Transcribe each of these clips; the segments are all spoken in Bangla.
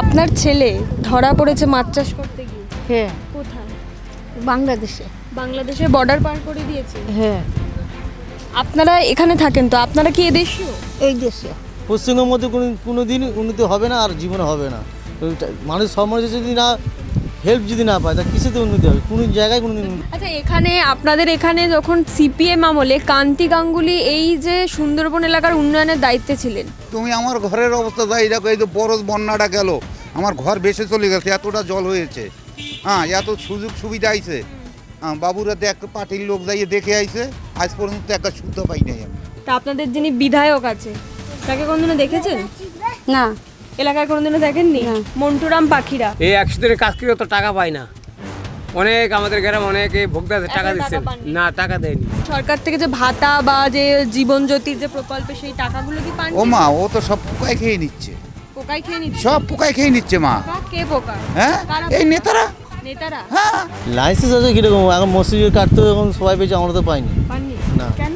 আপনার ছেলে ধরা পড়েছে মাছ চাষ করতে গিয়ে। হ্যাঁ। কোথায়? বাংলাদেশে। বাংলাদেশে বর্ডার পার করে দিয়েছে? হ্যাঁ। আপনারা এখানে থাকেন তো আপনারা কি এদেশীয়? এই দেশে। পশ্চিমবঙ্গের মধ্যে কোনো কোনো দিন উন্নতি হবে না আর জীবনে হবে না। মানুষ সমাজে যদি না হেল্প যদি না পায় তা কিসেতে উন্নতি হবে? কোনো জায়গায় কোনো দিন আচ্ছা এখানে আপনাদের এখানে যখন সিপিএম আমলে কান্তি গাঙ্গুলি এই যে সুন্দরবন এলাকার উন্নয়নের দায়িত্বে ছিলেন। তুমি আমার ঘরের অবস্থা যাই দেখো এই যে বড় বন্যাটা গেল আমার ঘর বেসে চলে গেছে এতটা জল হয়েছে। হ্যাঁ এত সুযোগ সুবিধা আইছে। হ্যাঁ বাবুরা দেখ পার্টির লোক যাইয়ে দেখে আইছে আজ পর্যন্ত একটা শুদ্ধ পাই নাই আমি। তা আপনাদের যিনি বিধায়ক আছে তাকে কোনোদিনও দেখেছেন? না। এলাকায় কোনোদিনও দেখেননি? মন্টুরাম পাখিরা। এই একশো দিনের কাজ করে তো টাকা পায় না। অনেক আমাদের গ্রামে অনেকে ভোক্তা টাকা দিচ্ছে না টাকা দেয়নি। সরকার থেকে যে ভাতা বা যে জীবন জ্যোতির যে প্রকল্পে সেই টাকাগুলো কি পান ও মা ও তো সব পোকায় খেয়ে নিচ্ছে। পোকায় খেয়ে নিচ্ছে? সব পোকায় খেয়ে নিচ্ছে মা। কে পোকা? হ্যাঁ? কারা এই নেতারা? নেতারা? হ্যাঁ। লাইসেন্স আছে কীরকম? এখন মসজিদের কাটতে এখন সবাই পেয়েছে আমরা তো পাইনি। পাননি? না। কেন?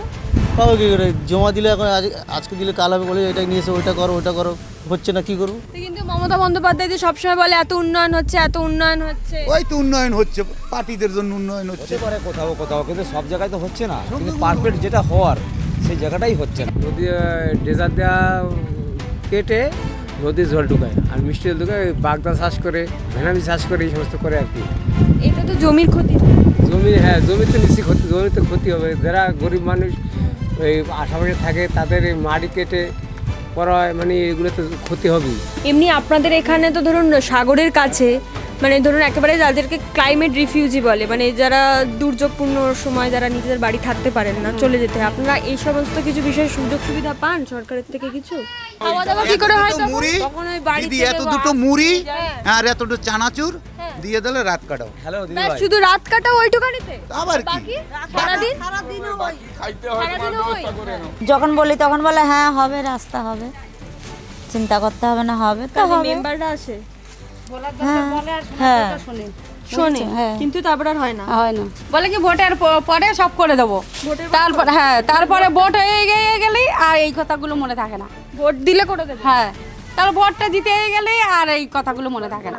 পাবো কী করে? জমা দিলে এখন আজ আজকে দিলে কাল হবে বলে এটা নিয়ে এসে ওইটা করো ওইটা করো। হচ্ছে না কী করব? কিন্তু মমতা বন্দ্যোপাধ্যায় যে সবসময় বলে এত উন্নয়ন হচ্ছে এত উন্নয়ন হচ্ছে। ওই তো উন্নয়ন হচ্ছে পার্টিদের জন্য উন্নয়ন হচ্ছে। পারে কোথাও কোথাও কিন্তু সব জায়গায় তো হচ্ছে না। কিন্তু পারফেক্ট যেটা হওয়ার সেই জায়গাটাই হচ্ছে না। নদী ডেজার দেওয়া কেটে নদীর জল ঢুকায় আর মিষ্টি জল ঢুকায় বাগদা চাষ করে ভেনামি চাষ করে এই সমস্ত করে আর কি। এটা তো জমির ক্ষতি। জমি হ্যাঁ জমিতে নিশ্চয়ই ক্ষতি জমিতে ক্ষতি হবে। যারা গরিব মানুষ ওই আশেপাশে থাকে তাদের এই মাটি কেটে করা মানে এগুলো তো ক্ষতি হবেই এমনি আপনাদের এখানে তো ধরুন সাগরের কাছে মানে ধরুন একেবারে যাদেরকে ক্লাইমেট রিফিউজি বলে মানে যারা দুর্যোগপূর্ণ সময় যারা নিজেদের বাড়ি থাকতে পারেন না চলে যেতে আপনারা এই সমস্ত কিছু বিষয়ে সুযোগ সুবিধা পান সরকারের থেকে কিছু খাওয়া দাওয়া কি করে হয় তখন? মুড়ি ওই বাড়ি থেকে এত দুটো মুড়ি হ্যাঁ। আর এত দুটো চানাচুর দিয়ে দিলে রাত কাটাও। হ্যালো দিদি ভাই। শুধু রাত কাটা ওইটুকানিতে আবার কি? বাকি? সারাদিন? সারাদিনও ওই যখন বলি তখন বলে হ্যাঁ হবে রাস্তা হবে। চিন্তা করতে হবে না হবে তো হবে। মেম্বাররা আসে। হ্যাঁ হ্যাঁ। শোনে। হ্যাঁ। কিন্তু তারপর আর হয় না। হয় না। বলে কি ভোটের পরে সব করে দেবো। তারপর হ্যাঁ তারপরে ভোট হয়ে গিয়ে গেলেই আর এই কথাগুলো মনে থাকে না। ভোট দিলে করে দেবে। হ্যাঁ। তারপর ভোটটা জিতে গেলেই আর এই কথাগুলো মনে থাকে না।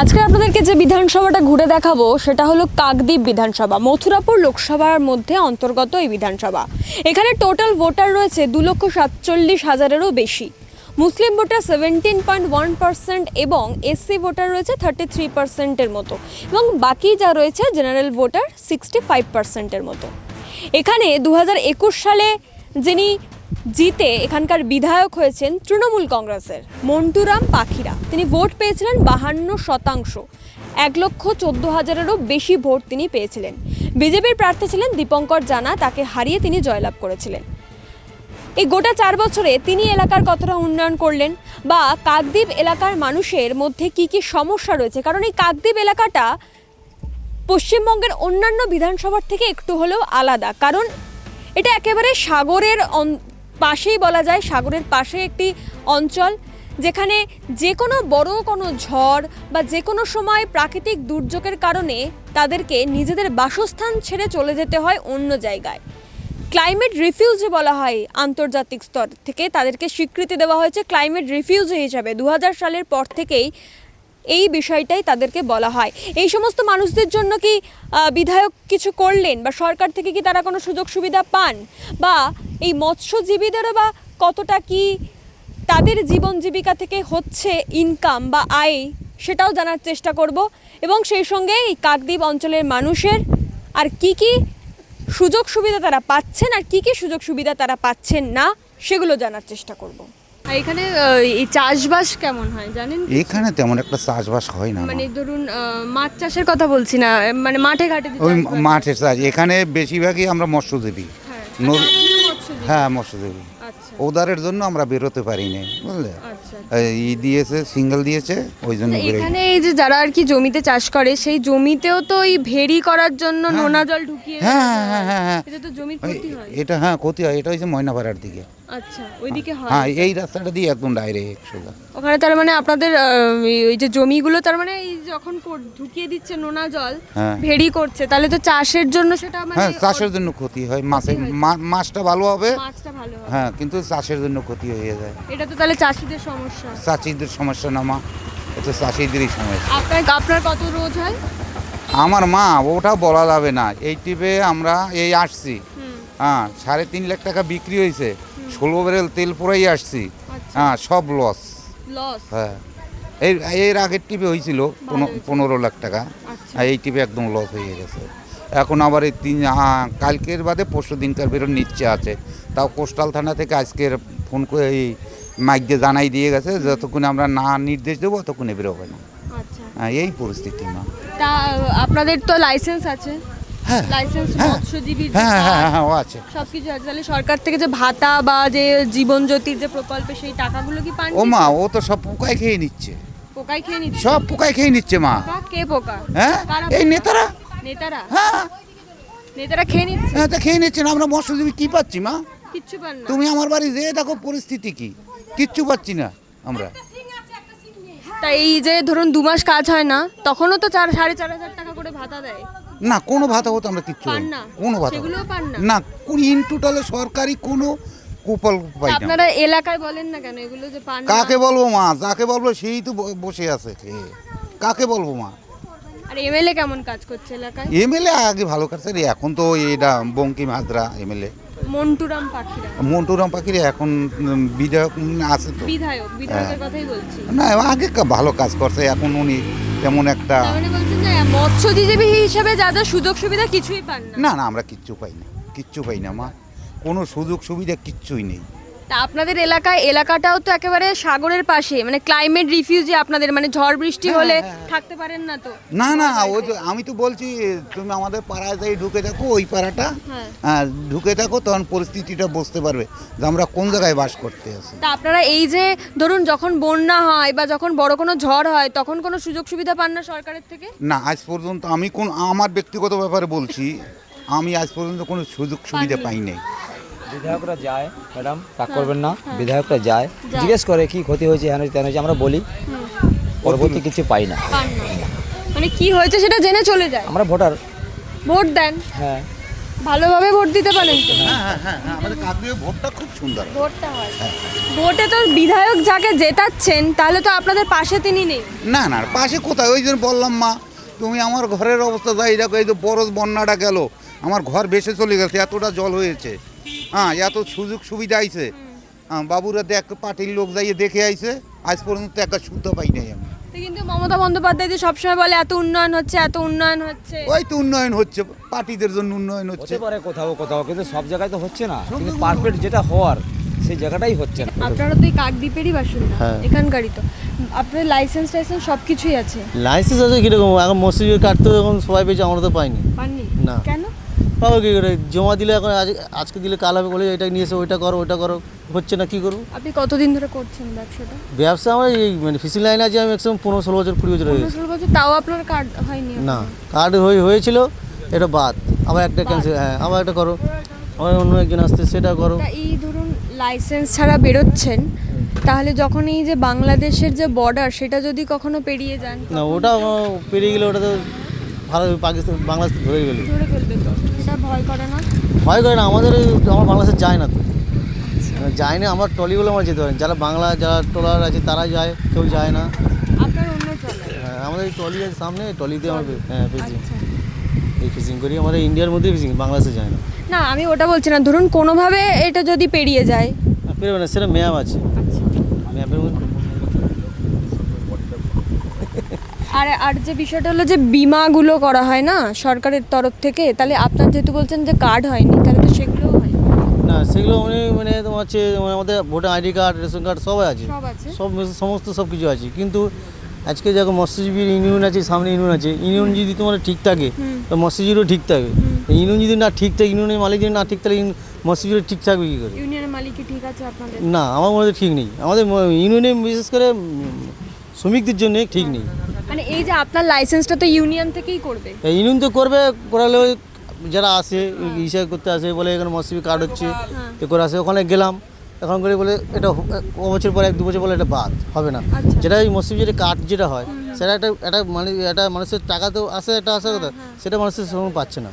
আজকে আপনাদেরকে যে বিধানসভাটা ঘুরে দেখাবো, সেটা হলো কাকদ্বীপ বিধানসভা। মথুরাপুর লোকসভার মধ্যে অন্তর্গত এই বিধানসভা। এখানে টোটাল ভোটার রয়েছে দু লক্ষ সাতচল্লিশ হাজারেরও বেশি। Muslim voter seventeen point one percent এবং এসসি ভোটার রয়েছে থার্টি থ্রি পার্সেন্টের মতো। এবং বাকি যা রয়েছে জেনারেল ভোটার সিক্সটি ফাইভ পার্সেন্টের মতো। এখানে দু সালে যিনি জিতে এখানকার বিধায়ক হয়েছেন তৃণমূল কংগ্রেসের মন্টুরাম পাখিরা। তিনি ভোট পেয়েছিলেন বাহান্ন শতাংশ। এক লক্ষ চোদ্দ হাজারেরও বেশি ভোট তিনি পেয়েছিলেন। বিজেপির প্রার্থী ছিলেন দীপঙ্কর জানা, তাকে হারিয়ে তিনি জয়লাভ করেছিলেন। এই গোটা চার বছরে তিনি এলাকার কতটা উন্নয়ন করলেন বা কাকদ্বীপ এলাকার মানুষের মধ্যে কি কি সমস্যা রয়েছে? কারণ এই কাকদ্বীপ এলাকাটা পশ্চিমবঙ্গের অন্যান্য বিধানসভার থেকে একটু হলেও আলাদা। কারণ এটা একেবারে সাগরের পাশেই বলা যায় সাগরের পাশে একটি অঞ্চল, যেখানে যে কোনো বড় কোনো ঝড় বা যে কোনো সময় প্রাকৃতিক দুর্যোগের কারণে তাদেরকে নিজেদের বাসস্থান ছেড়ে চলে যেতে হয় অন্য জায়গায়। ক্লাইমেট রিফিউজি বলা হয় আন্তর্জাতিক স্তর থেকে, তাদেরকে স্বীকৃতি দেওয়া হয়েছে ক্লাইমেট রিফিউজি হিসাবে। দু হাজার সালের পর থেকেই এই বিষয়টাই তাদেরকে বলা হয়। এই সমস্ত মানুষদের জন্য কি বিধায়ক কিছু করলেন বা সরকার থেকে কি তারা কোনো সুযোগ সুবিধা পান? বা এই মৎস্যজীবীদেরও বা কতটা কি তাদের জীবন জীবিকা থেকে হচ্ছে ইনকাম বা আয়, সেটাও জানার চেষ্টা করব। এবং সেই সঙ্গে এই কাকদ্বীপ অঞ্চলের মানুষের আর কি কি সুযোগ সুবিধা তারা পাচ্ছেন আর কি কি সুযোগ সুবিধা তারা পাচ্ছেন না, সেগুলো জানার চেষ্টা করব। এখানে এই চাষবাস কেমন হয় জানেন এখানে তেমন একটা চাষবাস হয় না মানে ধরুন মাছ চাষের কথা বলছি না মানে মাঠে ঘাটে ওই। মাঠের চাষ এখানে বেশিরভাগই আমরা মৎস্যজীবী হ্যাঁ। মৎস্যজীবী। হ্যাঁ আচ্ছা ওদারের জন্য আমরা বেরোতে পারি না বুঝলে ই দিয়েছে সিঙ্গেল দিয়েছে ওই জন্য এখানে এই যে যারা আর কি জমিতে চাষ করে সেই জমিতেও তো এই ভেরি করার জন্য নোনা জল ঢুকিয়ে হ্যাঁ, হ্যাঁ, হ্যাঁ, হ্যাঁ। এটা তো জমির ক্ষতি হয়। এটা হ্যাঁ ক্ষতি হয়। এটা হচ্ছে ময়নাপাড়ার দিকে। আচ্ছা ওইদিকে হয়। হ্যাঁ এই রাস্তাটা দিয়ে একদম ডাইরেক্ট সোজা। ওখানে তার মানে আপনাদের ওই যে জমিগুলো তার মানে এই যখন ঢুকিয়ে দিচ্ছে নোনা জল হ্যাঁ। ভেরি করছে তাহলে তো চাষের জন্য সেটা মানে হ্যাঁ চাষের জন্য ক্ষতি হয়। মাছে মা- মাছটা ভালো হবে। মাছটা ভালো হয় হ্যাঁ কিন্তু চাষের জন্য ক্ষতি হয়ে যায়। এটা তো তাহলে চাষিদের সমস্যা? চাষিদের সমস্যা নামা চাষিদেরই সমস্যা। আপনার আপনার কত রোজ হয়? আমার মা ওটা বলা যাবে না। এই টিপে আমরা এই আসছি। হ্যাঁ সাড়ে তিন লাখ টাকা বিক্রি হয়েছে। ষোলো বেরেল তেল পুরাই আসছি। হ্যাঁ সব লস লস হ্যাঁ। এর এর আগের টিপে হয়েছিল পনেরো- লাখ টাকা। আর এই টিপে একদম লস হয়ে গেছে। এখন আবার এই তিন কালকের বাদে পরশু দিনকার বেরোর নিচ্ছে আছে। তাও কোস্টাল থানা থেকে আজকের ফোন করে এই মাইক দিয়ে জানাই দিয়ে গেছে যতক্ষণ আমরা না নির্দেশ দেবো ততক্ষণে বেরোবে না। আচ্ছা। হ্যাঁ, এই পরিস্থিতি না। তা আপনাদের তো লাইসেন্স আছে। হ্যাঁ লাইসেন্স হ্যাঁ। মৎস্যজীবীর হ্যাঁ হ্যাঁ ও আছে। সব কিছু আছে। তাহলে সরকার থেকে যে ভাতা বা যে জীবন জ্যোতির যে প্রকল্পে সেই টাকাগুলো কি পান ও মা ও তো সব পোকায় খেয়ে নিচ্ছে। পোকায় খেয়ে নিচ্ছে? সব পোকায় খেয়ে নিচ্ছে মা। কে পোকা? হ্যাঁ? এই নেতারা। নেতারা? হ্যাঁ। নেতারা খেয়ে নিচ্ছে? হ্যাঁ তা খেয়ে নিচ্ছে না। আমরা মৎস্যজীবী কী পাচ্ছি মা? কিচ্ছু পান না। তুমি আমার বাড়ি যেয়ে দেখো পরিস্থিতি কি। কিচ্ছু পাচ্ছি না আমরা তা এই যে ধরুন দু মাস কাজ হয় না তখনও তো চার সাড়ে চার হাজার টাকা করে ভাতা দেয় না কোনো ভাতা হতো আমরা কিচ্ছু পাই না? কোনো ভাতা সেগুলোও পান না? ইন টোটালে সরকারি কোনো কুপল পাই না আপনারা এলাকায় বলেন না কেন এগুলো যে পান না? কাকে বলব মা যাকে বলব সেই তো ব- বসে আছে। কাকে বলব মা আর এমএলএ কেমন কাজ করছে এলাকায় এমএলএ আগে ভালো রে এখন তো এটা বঙ্কিম হাজরা এমএলএ মন্টুরাম পাখিরা। মন্টুরাম পাখিরা এখন বিধায়ক আছে তো। বিধায়ক বিধায়কের হ্যাঁ। কথাই বলছি। না আগে ভালো কাজ করছে এখন উনি তেমন একটা মানে মৎস্যজীবী হিসেবে যা যা সুযোগ সুবিধা কিছুই পান না না আমরা কিচ্ছু পাই না কিচ্ছু পাই না মা। কোনো সুযোগ সুবিধা কিচ্ছুই নেই। তা আপনাদের এলাকায় এলাকাটাও তো একেবারে সাগরের পাশে মানে ক্লাইমেট রিফিউজি আপনাদের মানে ঝড় বৃষ্টি হ্যাঁ, হলে থাকতে পারেন না তো? না না ওই তো আমি তো বলছি তুমি আমাদের পাড়ায় যাই ঢুকে থাকো ওই পাড়াটা হ্যাঁ। হ্যাঁ ঢুকে থাকো তখন পরিস্থিতিটা বুঝতে পারবে যে আমরা কোন জায়গায় বাস করতে আছি। তা আপনারা এই যে ধরুন যখন বন্যা হয় বা যখন বড় কোনো ঝড় হয় তখন কোনো সুযোগ সুবিধা পান না সরকারের থেকে? না আজ পর্যন্ত আমি কোন আমার ব্যক্তিগত ব্যাপারে বলছি আমি আজ পর্যন্ত কোনো সুযোগ সুবিধা পাই নাই বিধায়করা যায় ম্যাডাম রাগ করবেন না বিধায়করা যায়। জিজ্ঞেস করে কি ক্ষতি হয়েছে হেন তেন হয়েছে আমরা বলি পরবর্তী কিছু পাই না। মানে কি হয়েছে সেটা জেনে চলে যায়। আমরা ভোটার। ভোট দেন। হ্যাঁ। ভালোভাবে ভোট দিতে পারেন তো। হ্যাঁ হ্যাঁ হ্যাঁ হ্যাঁ আমাদের কাকদ্বীপের ভোটটা খুব সুন্দর। ভোটটা হয়। ভোটে তো বিধায়ক যাকে জেতাচ্ছেন তাহলে তো আপনাদের পাশে তিনি নেই। না না পাশে কোথায়? ওই জন্য বললাম মা তুমি আমার ঘরের অবস্থা যাই দেখো এই তো বড় বন্যাটা গেল আমার ঘর ভেসে চলে গেছে এতটা জল হয়েছে। হ্যাঁ এত সুযোগ সুবিধা আইছে। হ্যাঁ বাবুরা দেখ পার্টির লোক যাইয়ে দেখে আইছে আজ পর্যন্ত একটা শুদ্ধ পাই নাই আমি। কিন্তু মমতা বন্দ্যোপাধ্যায় যে সবসময় বলে এত উন্নয়ন হচ্ছে এত উন্নয়ন হচ্ছে। ওই তো উন্নয়ন হচ্ছে পার্টিদের জন্য উন্নয়ন হচ্ছে। হতে পারে কোথাও কোথাও কিন্তু সব জায়গায় তো হচ্ছে না। কিন্তু পারফেক্ট যেটা হওয়ার সেই জায়গাটাই হচ্ছে না। আপনারা তো এই কাকদ্বীপেরই বাসিন্দা হ্যাঁ। এখানকারই তো। আপনার লাইসেন্স টাইসেন্স সব কিছুই আছে? লাইসেন্স আছে কীরকম? এখন মসজিদের কাটতে এখন সবাই পেয়েছে আমরা তো পাইনি। পাননি? না। কেন? পাবো কী করে? জমা দিলে এখন আজ আজকে দিলে কাল হবে বলে এটা নিয়ে এসে ওইটা করো ওইটা করো হচ্ছে না কী করব? আপনি কতদিন ধরে করছেন ব্যবসাটা? ব্যবসা আমার এই মানে ফিশিং লাইন আছে আমি ম্যাক্সিমাম পনেরো ষোলো বছর কুড়ি বছর হয়ে গেছে। ষোলো বছর তাও আপনার কার্ড হয়নি না কার্ড হয়ে হয়েছিল এটা বাদ। আবার একটা ক্যান্সেল হ্যাঁ আবার একটা করো। আবার অন্য একজন আসতে সেটা করো। এই ধরুন লাইসেন্স ছাড়া বেরোচ্ছেন তাহলে যখন এই যে বাংলাদেশের যে বর্ডার সেটা যদি কখনো পেরিয়ে যান না ওটা পেরিয়ে গেলে ওটা তো ভালো পাকিস্তান বাংলাদেশ ধরে গেলে। ধরে ফেলবে তো? ভয় করে না? ভয় করে না আমাদের আমার বাংলাদেশে যায় না তো। মানে যায় না আমার টলিগুলো আমার যেতে পারেন যারা বাংলা যারা ট্রলার আছে তারা যায় কেউ যায় না। হ্যাঁ, আমাদের টলি আছে সামনে টলিতে আমার হ্যাঁ ফিশিং। আচ্ছা। এই ফিশিং করি আমাদের ইন্ডিয়ার মধ্যেই ফিশিং বাংলাদেশে যায় না। না আমি ওটা বলছি না ধরুন কোনোভাবে এটা যদি পেরিয়ে যায়। পেরোবে না সেটা ম্যাপ আছে। ম্যাপের মধ্যে আর আর যে বিষয়টা হলো যে বিমাগুলো করা হয় না সরকারের তরফ থেকে তাহলে আপনার যেহেতু বলছেন যে কার্ড হয়নি তাহলে তো সেগুলো হয়। না সেগুলো মানে মানে তোমার হচ্ছে মানে আমাদের voter ID card ration card সবাই আছে। সব আছে। সব সমস্ত সব কিছু আছে। কিন্তু আজকে যখন মৎস্যজীবীর ইউনিয়ন আছে সামনে ইউনিয়ন আছে। ইউনিয়ন যদি তোমার ঠিক থাকে তো মৎস্যজীবীরও ঠিক থাকে। ইউনিয়ন যদি না ঠিক থাকে ইউনিয়নের মালিক যদি না ঠিক থাকে ইউন- ঠিক থাকবে কী করে? ইউনিয়নের মালিক কি ঠিক আছে আপনাদের? না আমার মনে হয় ঠিক নেই। আমাদের ইউনিয়নে বিশেষ করে শ্রমিকদের জন্য ঠিক নেই। মানে এই যে আপনার লাইসেন্সটা তো ইউনিয়ন থেকেই করবে। ইউনিয়ন তো করবে করালে ওই যারা আসে হিসাব করতে আসে বলে এখানে মৎস্যজীবী কার্ড হচ্ছে এ করে আসে ওখানে গেলাম এখন করে বলে এটা ও বছর পরে এক দু বছর পরে এটা বাদ হবে না। আচ্ছা। যেটা এই মৎস্যজীবী যেটা কার্ড যেটা হয় সেটা একটা একটা মানে একটা মানুষের টাকা তো আসে একটা আসার কথা সেটা মানুষের সেরকম পাচ্ছে না।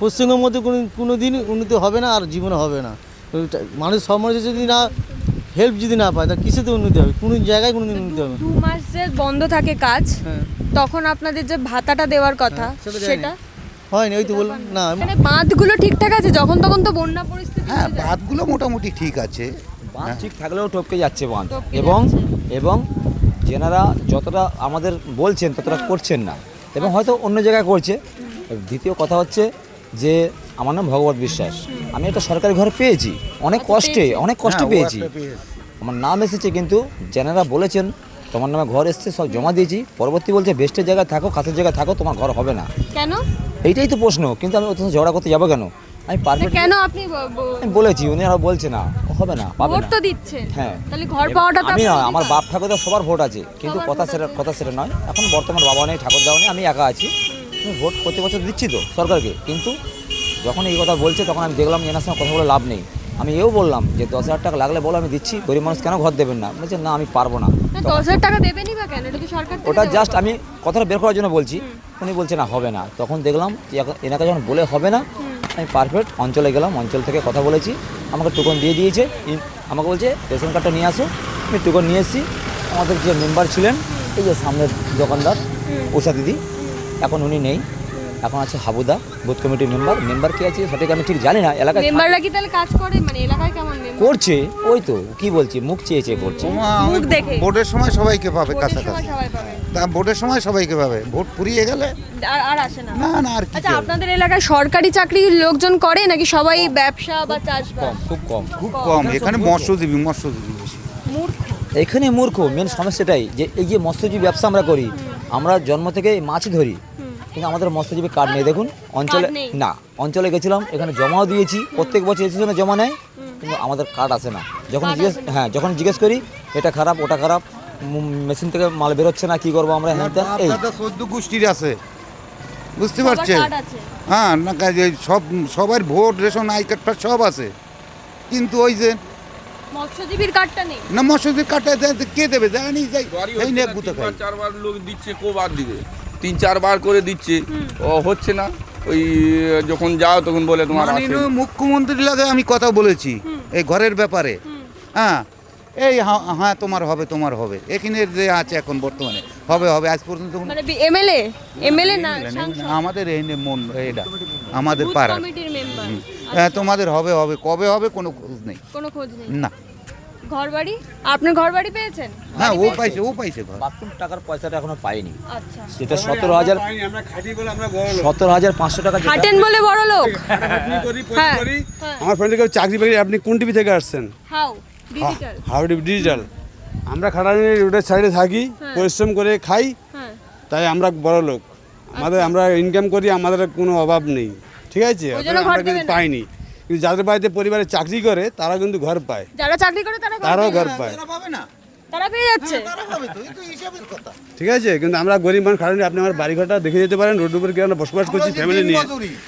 পশ্চিমবঙ্গের মধ্যে কোনো কোনো দিন উন্নতি হবে না আর জীবনে হবে না। মানুষ সব মানুষের যদি না হেল্প যদি না পায় তা কিসেতে উন্নতি হবে? কোনো জায়গায় কোনো উন্নতি হবে না। দু মাস যে বন্ধ থাকে কাজ হ্যাঁ। তখন আপনাদের যে ভাতাটা দেওয়ার কথা সেটা দেয়নি। সেটা? হয়নি ওই তো বললাম না আমি- মানে বাঁধগুলো ঠিকঠাক আছে? যখন তখন তো বন্যা পরিস্থিতি হ্যাঁ হয়ে যায়। বাঁধগুলো মোটামুটি ঠিক আছে। বাঁধ ঠিক থাকলেও টপকে যাচ্ছে বাঁধ। টপকে এবং এবং যেনারা যতটা আমাদের বলছেন ততটা করছেন না। এবং হয়তো অন্য জায়গায় করছে। দ্বিতীয় কথা হচ্ছে যে আমার নাম ভগবত বিশ্বাস। আমি একটা সরকারি ঘর পেয়েছি। অনেক কষ্টে অনেক কষ্ট হ্যাঁ, ও পেয়েছি। একটা পেয়েছে। আমার নাম এসেছে কিন্তু জেনারা বলেছেন তোমার নামে ঘর এসছে সব জমা দিয়েছি। পরবর্তী বলছে বেস্টের জায়গায় থাকো খাসের জায়গায় থাকো তোমার ঘর হবে না। কেন? এইটাই তো প্রশ্ন কিন্তু আমি সাথে ঝগড়া করতে যাব কেন? আমি পারফেক্ট কেন আপনি আমি বলেছি উনি আর বলছে না হবে না পাবে ভোট তো দিচ্ছেন। হ্যাঁ। তাহলে ঘর পাওয়াটা আমি না আমার। বাপ ঠাকুরদা সবার ভোট আছে কিন্তু কথা সেটা কথা সেটা নয় এখন বর্তমান বাবা নেই ঠাকুর দাও নেই আমি একা আছি। আমি ভোট প্রতি বছর দিচ্ছি তো সরকারকে কিন্তু যখন এই কথা বলছে তখন আমি দেখলাম এনার সঙ্গে কথা বলে লাভ নেই। আমি এও বললাম যে দশ হাজার টাকা লাগলে বলো আমি দিচ্ছি। গরিব মানুষ কেন ঘর দেবেন না? বলছে না আমি পারব না। না, দশ হাজার টাকা দেবেনই বা কেন? সরকার ওটা জাস্ট আমি কথাটা বের করার জন্য বলছি। উনি বলছে না হবে না। তখন দেখলাম যে এনাকে যখন বলে হবে না আমি পারফেক্ট অঞ্চলে গেলাম। অঞ্চল থেকে কথা বলেছি। আমাকে টোকন দিয়ে দিয়েছে। আমাকে বলছে রেশন কার্ডটা নিয়ে আসো। আমি টোকন নিয়ে এসেছি। আমাদের যে মেম্বার ছিলেন এই যে সামনের দোকানদার উষা দিদি এখন উনি নেই। এখন আছে হাবুদা বুথ কমিটির মেম্বার। মেম্বার কে আছে? সঠিক আমি ঠিক জানি না এলাকায় মেম্বাররা কি তাহলে কাজ করে? মানে এলাকায় কেমন মেম্বার? করছে ওই তো কি বলছি মুখ চেয়ে চেয়ে করছে মুখ দেখে। ভোটের সময় সবাইকে পাবে কাছাকাছি। সবাই পাবে। তা ভোটের সময় সবাইকে পাবে ভোট ফুরিয়ে গেলে? আর আর আসে না। না না আর কি আচ্ছা আপনাদের এলাকায় সরকারি চাকরি লোকজন করে নাকি সবাই ব্যবসা বা চাষবাস? কম খুব কম। খুব কম এখানে মৎস্যজীবী মৎস্যজীবী বেশি। এখানে মূর্খ মেন সমস্যাটাই যে এই যে মৎস্যজীবী ব্যবসা আমরা করি আমরা জন্ম থেকে মাছ ধরি। কিন্তু আমাদের মৎস্যজীবী কার্ড নেই। দেখুন অঞ্চলে না অঞ্চলে গেছিলাম এখানে জমাও দিয়েছি। প্রত্যেক বছর এসে জমা নেয় কিন্তু আমাদের কার্ড আসে না। যখন জিজ্ঞেস হ্যাঁ যখন জিজ্ঞেস করি এটা খারাপ ওটা খারাপ মেশিন থেকে মাল বেরোচ্ছে না কি করব আমরা? হ্যাঁ এই। চোদ্দ গোষ্ঠীর আছে। বুঝতে পারছেন? হ্যাঁ না কাজে সব সবার ভোট রেশন আই কার্ড ফার্ড সব আছে। কিন্তু ওই যে মৎস্যজীবীর কার্ডটা নেই। না মৎস্যজীবীর কার্ডটা কে দেবে? জানি যাই এই না, গুতে খাই। চারবার লোক দিচ্ছে কবার দিবে? তিন চারবার করে দিচ্ছে। ও হচ্ছে না। ওই যখন যাও তখন বলে তোমার মাননীয় মুখ্যমন্ত্রীর লাগে আমি কথা বলেছি এই ঘরের ব্যাপারে। হ্যাঁ এই হ্যাঁ হ্যাঁ তোমার হবে তোমার হবে। এখানে যে আছে এখন বর্তমানে হবে হবে আজ পর্যন্ত মানে এমএলএ এমএলএ না আমাদের এই মন এটা আমাদের পাড়ার। হ্যাঁ তোমাদের হবে হবে কবে হবে কোনো খোঁজ নেই। কোনো খোঁজ নেই? না। ঘর বাড়ি আপনি ঘর বাড়ি পেয়েছেন? হ্যাঁ ও পাইছে ও পাইছে ঘর। বাথরুম টাকার পয়সাটা এখনও পাইনি। আচ্ছা। যেটা সতেরো হাজার সতেরো হাজার পাঁচশো টাকা হাটেন বলে বড় লোক। হ্যাঁ হ্যাঁ। আমার ফ্রেন্ড কেউ চাকরি বাকরি আপনি কোন টিভি থেকে আসছেন? হাউ ডিজিটাল হাওড়ি ডিজিটাল আমরা খাটানি রোডের সাইডে থাকি পরিশ্রম করে খাই হ্যাঁ। তাই আমরা বড় লোক। আমাদের আমরা ইনকাম করি আমাদের কোনো অভাব নেই। ঠিক আছে? পাইনি। কিন্তু যাদের বাড়িতে পরিবারে চাকরি করে তারা কিন্তু ঘর পায়। যারা চাকরি করে তারা ঘর তারাও ঘর পায়। তারা পাবে না। তারা পেয়ে যাচ্ছে। তারা পাবে তো এই তো হিসাবের কথা। ঠিক আছে কিন্তু আমরা গরিব মানুষ খাটানি আপনি আমার বাড়ি ঘরটা দেখে যেতে পারেন রোডের উপরে আমরা বসবাস করছি ফ্যামিলি নিয়ে।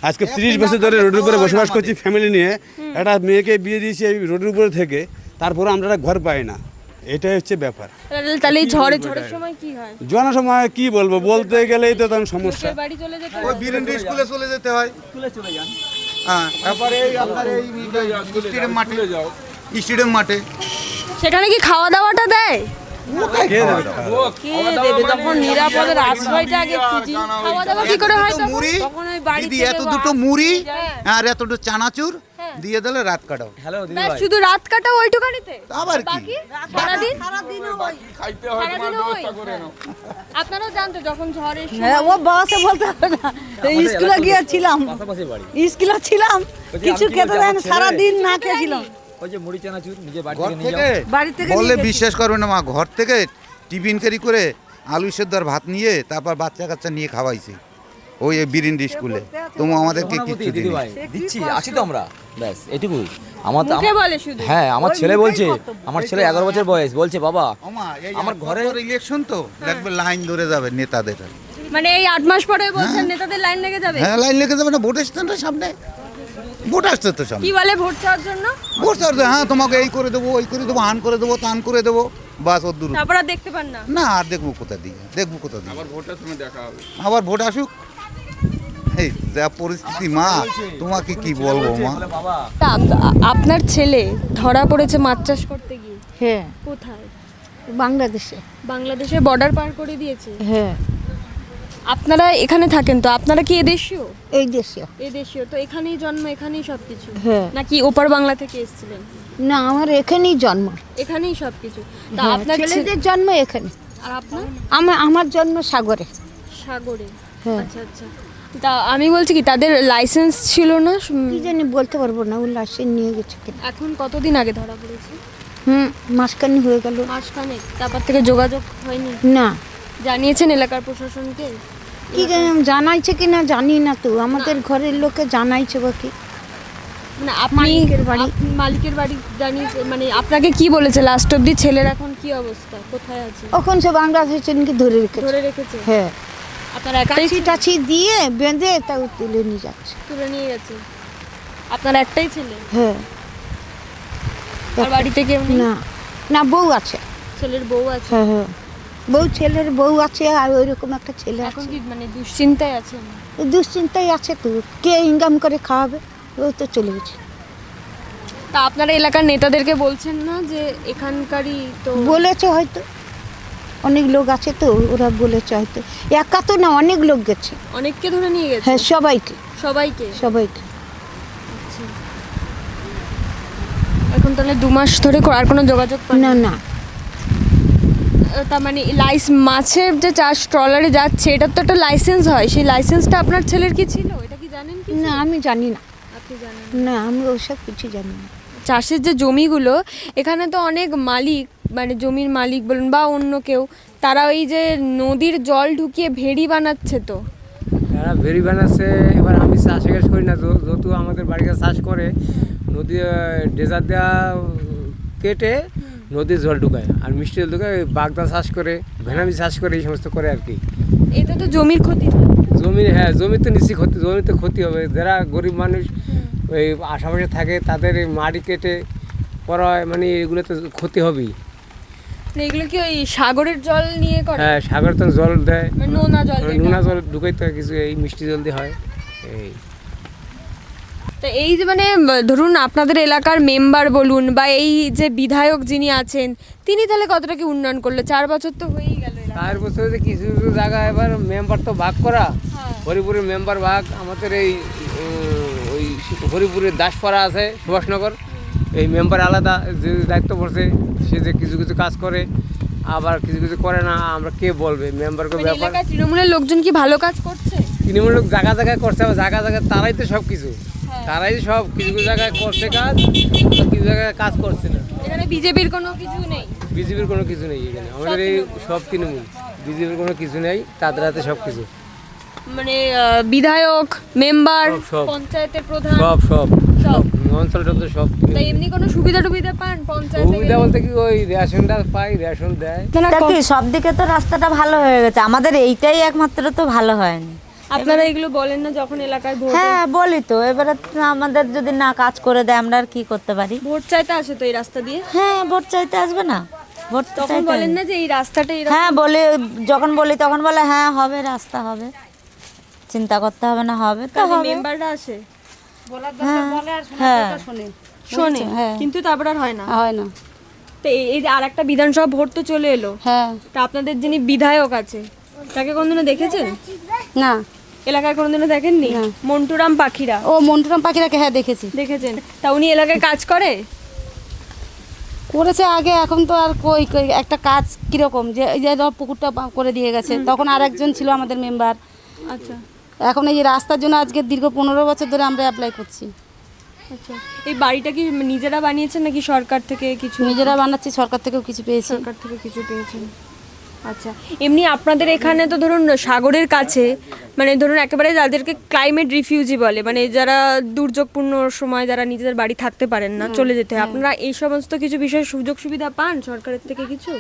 আজকে তিরিশ বছর ধরে রোডের উপরে বসবাস করছি ফ্যামিলি নিয়ে। একটা মেয়েকে বিয়ে দিয়েছি এই রোডের উপরে থেকে তারপরে আমরা একটা ঘর পাই না। এটাই হচ্ছে ব্যাপার। তাহলে- ঝড়ে ঝড়ের সময় কি হয়? জনসময় কি বলব? বলতে গেলেই তো তখন সমস্যা। বাড়ি চলে যেতে ওই হয়। বীরেন্দ্র স্কুলে চলে যেতে হয়। স্কুলে চলে যান। হ্যাঁ স্টেডিয়াম মাঠে সেখানে কি খাওয়া দাওয়াটা দেয়? কে দেবে? তখন নিরাপদের আশ্রয়টা আগে খুঁজি। খাওয়া দাওয়া কি করে হয় মুড়ি? তখন ওই বাড়ি দিদি এত দুটো মুড়ি হ্যাঁ। আর এত দুটো চানাচুর দিয়ে দিলে রাত কাটাও। হ্যালো দিদি ভাই। শুধু রাত কাটা ওইটুকানিতে আবার কি? সারাদিন? খাইতে হয় তোমার ব্যবস্থা করে নাও। আপনারাও জানতো যখন ঝড় এসে হ্যাঁ ও বাসে বলতে হবে না। স্কুলে গিয়েছিলাম স্কুলে ছিলাম। কিছু খেতে দেন আমার সারা দিন না খেয়েছিলাম। ওই যে মুড়ি চানাচুর নিজে বাড়ি ঘর থেকে নিয়ে থেকে? যাও। বাড়ি থেকে বললে নিয়ে গেছি। বিশ্বাস করবে না মা ঘর থেকে টিফিন ক্যারি করে আলু সেদ্ধ আর ভাত নিয়ে তারপর বাচ্চা কাচ্চা নিয়ে খাওয়াইছি ওই বিরিন্ডি স্কুলে তুমি আমাদেরকে দিদি ভাই দিচ্ছি আছি তো আমরা। ব্যাস এটুকুই। আমার তো- মুখে বলে শুধু। হ্যাঁ আমার ছেলে বলছে আমার ছেলে এগারো বছর বয়স বলছে বাবা আমার আমার ঘরে- ইলেকশন তো দেখবে লাইন ধরে যাবে নেতাদের। মানে এই আট মাস পরে বলছেন নেতাদের লাইন লেগে যাবে? হ্যাঁ লাইন লেগে যাবে না ভোট স্ট্যান্ডের সামনে। ভোট আসছে তো সামনে। কি বলে ভোট চাওয়ার জন্য? ভোট আসছে হ্যাঁ তোমাকে এই করে দেবো ওই করে দেবো আন করে দেবো তান করে দেবো বাস ওর দূর তারপর আর দেখতে পান না? না আর দেখব কোথা দিয়ে দেখব কোথা দিয়ে। আবার ভোটের সময় দেখা হবে। আবার ভোট আসুক। এই যা পরিস্থিতি মা তোমাকে কি বলব মা? বাবা তা আপনার ছেলে ধরা পড়েছে মাছ চাষ করতে গিয়ে? হ্যাঁ। কোথায়? বাংলাদেশে। বাংলাদেশে বর্ডার পার করে দিয়েছে? হ্যাঁ। আপনারা এখানে থাকেন তো? আপনারা কি এদেশীয়? এই দেশে এদেশীয়। তো এখানেই জন্ম এখানেই সবকিছু? হ্যাঁ। নাকি ওপার বাংলা থেকে এসেছিলেন? না আমার এখানেই জন্ম। এখানেই সবকিছু। তা হ্যাঁ, আপনার ছে- ছেলেদের জন্ম এখানে। আর আপনার? আমার আমার জন্ম সাগরে। সাগরে। হ্যাঁ। আচ্ছা আচ্ছা। তা আমি বলছি কি তাদের লাইসেন্স ছিল না? কি জানি বলতে পারব না ও লাশে নিয়ে গেছে কিনা। এখন কতদিন আগে ধরা পড়েছে? হুম মাসখানি হয়ে গেল। মাসখানেক। তারপর থেকে যোগাযোগ হয়নি? না। জানিয়েছেন এলাকার প্রশাসনকে? কি জানাইছে কি না জানি না তো আমাদের ঘরের লোকে জানাইছে বা কি। না আপনি মালিকের বাড়ি। মালিকের বাড়ি জানিয়েছে মানে আপনাকে কি বলেছে লাস্ট অবধি? ছেলের এখন কি অবস্থা? কোথায় আছে? ওখান সে বাংলাদেশে নাকি ধরে রেখেছে। ধরে রেখেছে? হ্যাঁ। আপনার কাছি টাছি দিয়ে বেঁধে তাও তুলে নিয়ে যাচ্ছে। তুলে নিয়ে গেছে? আপনার একটাই ছেলে? হ্যাঁ। আর বাড়িতে কেউ না। না বউ আছে। ছেলের বউ আছে? হ্যাঁ হ্যাঁ। বউ ছেলের বউ আছে আর ওই রকম একটা ছেলে এখন আছে কি মানে দুশ্চিন্তায় আছে? দুশ্চিন্তাই আছে তো। কে ইনকাম করে খাওয়াবে? ও তো চলে গেছে। তা আপনারা এলাকার নেতাদেরকে বলছেন না যে এখানকারই তো বলেছে হয়তো। অনেক লোক আছে তো ওরা বলেছে হয়তো। একা তো না অনেক লোক গেছে। অনেককে ধরে নিয়ে গেছে? হ্যাঁ সবাইকে। সবাইকে? সবাইকে। এখন তাহলে দু মাস ধরে আর কোনো যোগাযোগ পান না না। তার মানে লাইস মাছের যে চাষ ট্রলারে যাচ্ছে এটার তো একটা লাইসেন্স হয়। সেই লাইসেন্সটা আপনার ছেলের কি ছিল? এটা কি জানেন কি না আমি জানি না। আপনি জানেন না। আমি ওসব কিছু জানি না। চাষের যে জমিগুলো এখানে তো অনেক মালিক মানে জমির মালিক বলুন বা অন্য কেউ তারা ওই যে নদীর জল ঢুকিয়ে ভেড়ি বানাচ্ছে তো। তারা ভেরি বানাচ্ছে এবার আমি চাষে কাজ করি না যেহেতু আমাদের বাড়িতে চাষ করে নদী ডেজার দেওয়া কেটে নদীর জল ঢুকায় আর মিষ্টি জল ঢুকায় বাগদা চাষ করে ভেনামি চাষ করে এই সমস্ত করে আর কি। এটা তো জমির ক্ষতি জমি হ্যাঁ জমিতে নিশ্চয়ই ক্ষতি জমিতে ক্ষতি হবে। যারা গরিব মানুষ ওই আশেপাশে থাকে তাদের মাটি কেটে করা হয় মানে এগুলো তো ক্ষতি হবেই। মানে এগুলো কি ওই সাগরের জল নিয়ে করে? হ্যাঁ সাগর তো জল দেয়। মানে নোনা জল নোনা জল ঢুকাইতে হয় কিছু এই মিষ্টি জল দিয়ে হয়। এই। তো এই যে মানে ধরুন আপনাদের এলাকার মেম্বার বলুন বা এই যে বিধায়ক যিনি আছেন তিনি তাহলে কতটা কি উন্নয়ন করল? চার বছর তো হয়েই গেল চার বছর যে কিছু কিছু জায়গা এবার মেম্বার তো ভাগ করা। হ্যাঁ। হরিপুরের মেম্বার ভাগ আমাদের এই ওই হরিপুরের দাসপাড়া আছে সুভাষনগর। এই মেম্বার আলাদা যে দায়িত্ব পড়ছে সে যে কিছু কিছু কাজ করে আবার কিছু কিছু করে না আমরা কে বলবে? মেম্বারকে মানে ব্যাপার তৃণমূলের লোকজন কি ভালো কাজ করছে? তৃণমূল লোক জায়গা জায়গায় করছে আবার জায়গা জায়গায় তারাই তো সব কিছু তারাই সব কিছু কিছু জায়গায় করছে কাজ কিছু জায়গায় কাজ করছে না। এখানে বিজেপির কোনো কিছু নেই? বিজেপির কোনো কিছু নেই এখানে। আমাদের এই সব তৃণমূল। বিজেপির কোনো কিছু নেই তাদের হাতে সব কিছু। মানে বিধায়ক মেম্বার। পঞ্চায়েতের প্রধান সব সব। সব। সব তাই এমনি কোনো সুবিধা টুবিধা পান পঞ্চায়েত সুবিধা বলতে কি ওই রেশনটা পাই রেশন দেয়। কি সব দিকে তো রাস্তাটা ভালো হয়ে গেছে। আমাদের এইটাই একমাত্র তো ভালো হয়নি। আপনারা এগুলো বলেন না যখন এলাকায় ভোট হ্যাঁ বলি তো। এবারে আমাদের যদি না কাজ করে দেয় আমরা আর কি করতে পারি? ভোট চাইতে আসে তো এই রাস্তা দিয়ে? হ্যাঁ ভোট চাইতে আসবে না। ভোট তখন বলেন না যে এই রাস্তাটা এরকম হ্যাঁ বলি যখন বলি তখন বলে হ্যাঁ হবে রাস্তা হবে। চিন্তা করতে হবে না হবে তো হবে। মেম্বাররা আসে। হ্যাঁ হ্যাঁ। শোনে। হ্যাঁ। কিন্তু তারপর আর হয় না। হয় না। তো এই- এই যে আর একটা বিধানসভা ভোট তো চলে এলো। হ্যাঁ। তা আপনাদের যিনি বিধায়ক আছে তাকে কোনদিনও দেখেছেন? না। এলাকায় কোনোদিনও দেখেননি? মন্টুরাম পাখিরা? ও মন্টুরাম পাখিরাকে হ্যাঁ দেখেছি। দেখেছেন? তা উনি এলাকায় কাজ করে? করেছে আগে এখন তো আর কই কই একটা কাজ কীরকম? যে এই যে ধর পুকুরটা বা- করে দিয়ে গেছে। তখন আর একজন ছিল আমাদের মেম্বার আচ্ছা। এখন এই যে রাস্তার জন্য আজকে দীর্ঘ পনেরো বছর ধরে আমরা অ্যাপ্লাই করছি। আচ্ছা। এই বাড়িটা কি নিজেরা বানিয়েছেন নাকি সরকার থেকে কিছু? নিজেরা বানাচ্ছি সরকার থেকেও কিছু পেয়েছি। সরকার থেকে কিছু পেয়েছেন। আচ্ছা এমনি আপনাদের এখানে তো ধরুন সাগরের কাছে মানে ধরুন একেবারে যাদেরকে ক্লাইমেট রিফিউজি বলে মানে যারা দুর্যোগপূর্ণ সময় যারা নিজেদের বাড়ি থাকতে পারেন না চলে যেতে হয় আপনারা এই সমস্ত কিছু বিষয়ে সুযোগ সুবিধা পান সরকারের থেকে কিছু?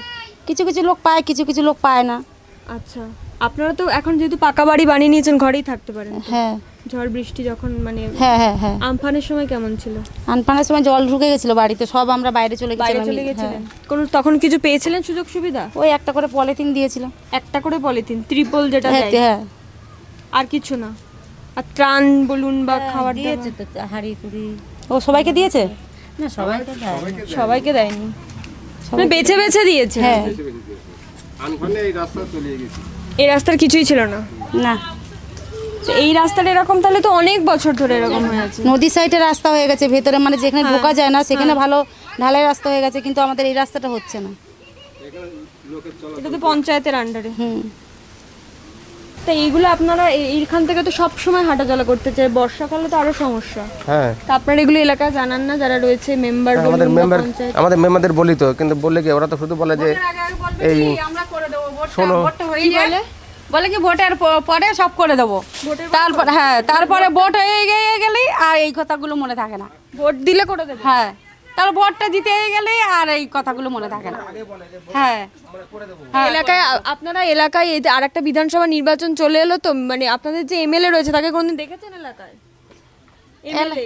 কিছু কিছু লোক পায় কিছু কিছু লোক পায় না। আচ্ছা আপনারা তো এখন যেহেতু পাকা বাড়ি বানিয়ে নিয়েছেন ঘরেই থাকতে পারেন। হ্যাঁ। ঝড় বৃষ্টি যখন মানে হ্যাঁ হ্যাঁ হ্যাঁ। আমফানের সময় কেমন ছিল? আনপানের সময় জল ঢুকে গেছিল বাড়িতে সব আমরা বাইরে চলে বাইরে গেছিলাম চলে গেছিলেন? হ্যাঁ। কোন তখন কিছু পেয়েছিলেন সুযোগ সুবিধা? ওই একটা করে পলিথিন দিয়েছিল। একটা করে পলিথিন ত্রিপল যেটা হ্যাঁ দেয়। হ্যাঁ। আর কিছু না। আর ত্রাণ বলুন বা খাবার দিয়েছে তো হাড়ি কুড়ি। ও সবাইকে দিয়েছে? না সবাইকে দেয় সবাইকে দেয়নি। মানে বেছে বেছে দিয়েছে। হ্যাঁ। এই রাস্তার কিছুই ছিল না। না। এই রাস্তাটা এরকম তাহলে তো অনেক বছর ধরে এরকম হয়ে আছে নদী সাইডে রাস্তা হয়ে গেছে ভেতরে মানে যেখানে ঢোকা যায় না সেখানে ভালো ঢালাই রাস্তা হয়ে গেছে কিন্তু আমাদের এই রাস্তাটা হচ্ছে না। এটা তো পঞ্চায়েতের আন্ডারে হুম। তা এইগুলো আপনারা এইখান থেকে তো সব সময় হাঁটা চলা করতে চাই বর্ষাকালে তো আরও সমস্যা। হ্যাঁ। তা আপনারা এগুলো এলাকায় জানান না যারা রয়েছে মেম্বার আমাদের মেম্বার আমাদের মেম্বারদের বলি তো কিন্তু বললে কি ওরা তো শুধু বলে যে এই আমরা করে দেবো শোনো। বলে কি ভোটের পরে সব করে দেবো। তারপর হ্যাঁ তারপরে ভোট হয়ে গিয়ে গেলেই আর এই কথাগুলো মনে থাকে না। ভোট দিলে করে দেবে? হ্যাঁ তারপর ভোটটা জিতে গেলেই আর এই কথাগুলো মনে থাকে না। হ্যাঁ। হ্যাঁ। এলাকায় আপনারা এলাকায় এই যে আর একটা বিধানসভা নির্বাচন চলে এলো তো মানে আপনাদের যে এমএলএ রয়েছে তাকে কোনদিন দেখেছেন এলাকায়? এমএলএ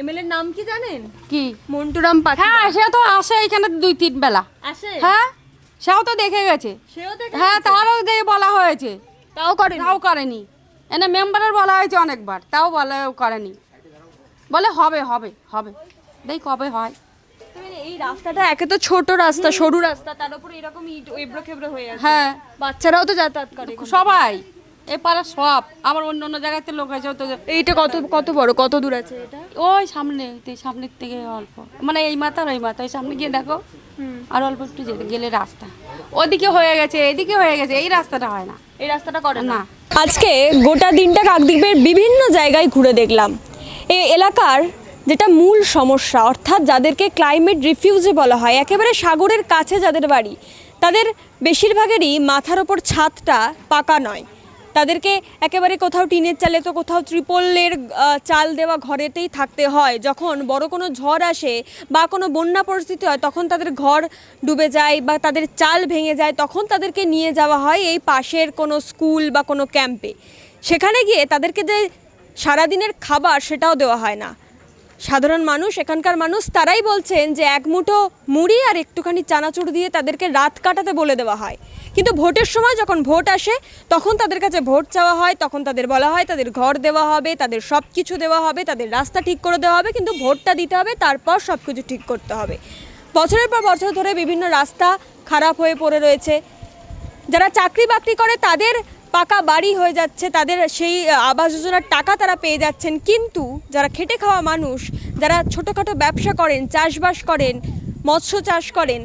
এমএলএর নাম কি জানেন? কি? মন্টুরাম পাখি হ্যাঁ সে তো আসে এখানে দুই তিন বেলা। আসে? হ্যাঁ সেও তো দেখে গেছে। সেও দেখে হ্যাঁ তারও দিয়ে বলা হয়েছে। তাও করে তাও করেনি। এনে মেম্বারের বলা হয়েছে অনেকবার তাও বলে করেনি। বলে হবে হবে হবে। দেখ কবে হয়। মানে এই রাস্তাটা একে তো ছোট রাস্তা সরু রাস্তা তার উপর এরকম এবড়ো খেবড়ো হয়ে আছে। হ্যাঁ। বাচ্চারাও তো যাতায়াত করে সবাই এ পাড়ার সব আমার অন্য অন্য জায়গাতে লোক আছে তো এইটা কত কত বড় কত দূর আছে এটা? ওই সামনে সামনের থেকে অল্প। মানে এই মাথা ওই মাথা ওই সামনে গিয়ে দেখো। আর অল্প একটু যেতে গেলে রাস্তা। ওদিকে হয়ে গেছে এদিকে হয়ে গেছে এই রাস্তাটা হয় না। এই রাস্তাটা করে না। না। আজকে গোটা দিনটা কাকদ্বীপের বিভিন্ন জায়গায় ঘুরে দেখলাম। এই এলাকার যেটা মূল সমস্যা অর্থাৎ যাদেরকে ক্লাইমেট রিফিউজি বলা হয় একেবারে সাগরের কাছে যাদের বাড়ি তাদের বেশিরভাগেরই মাথার ওপর ছাদটা পাকা নয়। তাদেরকে একেবারে কোথাও টিনের চালে তো কোথাও ত্রিপলের চাল দেওয়া ঘরেতেই থাকতে হয়। যখন বড় কোনো ঝড় আসে বা কোনো বন্যা পরিস্থিতি হয়, তখন তাদের ঘর ডুবে যায় বা তাদের চাল ভেঙে যায়, তখন তাদেরকে নিয়ে যাওয়া হয় এই পাশের কোনো স্কুল বা কোনো ক্যাম্পে। সেখানে গিয়ে তাদেরকে যে সারাদিনের খাবার সেটাও দেওয়া হয় না। সাধারণ মানুষ, এখানকার মানুষ, তারাই বলছেন যে এক মুঠো মুড়ি আর একটুখানি চানাচুর দিয়ে তাদেরকে রাত কাটাতে বলে দেওয়া হয়। কিন্তু ভোটের সময় যখন ভোট আসে, তখন তাদের কাছে ভোট চাওয়া হয়, তখন তাদের বলা হয়, তাদের ঘর দেওয়া হবে, তাদের সব কিছু দেওয়া হবে, তাদের রাস্তা ঠিক করে দেওয়া হবে, কিন্তু ভোটটা দিতে হবে, তারপর সব কিছু ঠিক করতে হবে। বছরের পর বছর ধরে বিভিন্ন রাস্তা খারাপ হয়ে পড়ে রয়েছে। যারা চাকরি বাকরি করে, তাদের পাকা বাড়ি হয়ে যাচ্ছে, তাদের সেই আবাস যোজনার টাকা তারা পেয়ে যাচ্ছেন। কিন্তু যারা খেটে খাওয়া মানুষ, যারা ছোটোখাটো ব্যবসা করেন, চাষবাস করেন, মৎস্য চাষ করেন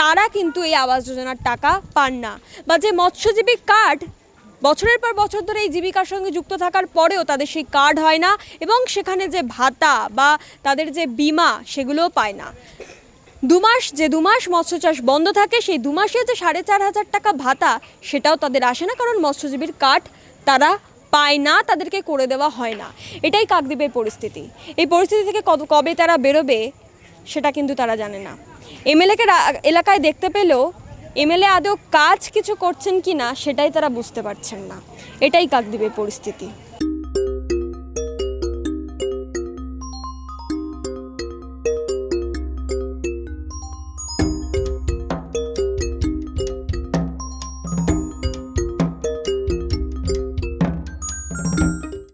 তারা কিন্তু এই আবাস যোজনার টাকা পান না। বা যে মৎস্যজীবী কার্ড, বছরের পর বছর ধরে এই জীবিকার সঙ্গে যুক্ত থাকার পরেও তাদের সেই কার্ড হয় না এবং সেখানে যে ভাতা বা তাদের যে বিমা সেগুলোও পায় না। দু মাস, যে দু মাস মৎস্য চাষ বন্ধ থাকে, সেই দু মাসে যে সাড়ে চার হাজার টাকা ভাতা সেটাও তাদের আসে না, কারণ মৎস্যজীবীর কাঠ তারা পায় না, তাদেরকে করে দেওয়া হয় না। এটাই কাকদ্বীপের পরিস্থিতি। এই পরিস্থিতি থেকে কবে তারা বেরোবে সেটা কিন্তু তারা জানে না। এমএলএকে এলাকায় দেখতে পেলেও এমএলএ আদৌ কাজ কিছু করছেন কি না সেটাই তারা বুঝতে পারছেন না। এটাই কাকদ্বীপের পরিস্থিতি।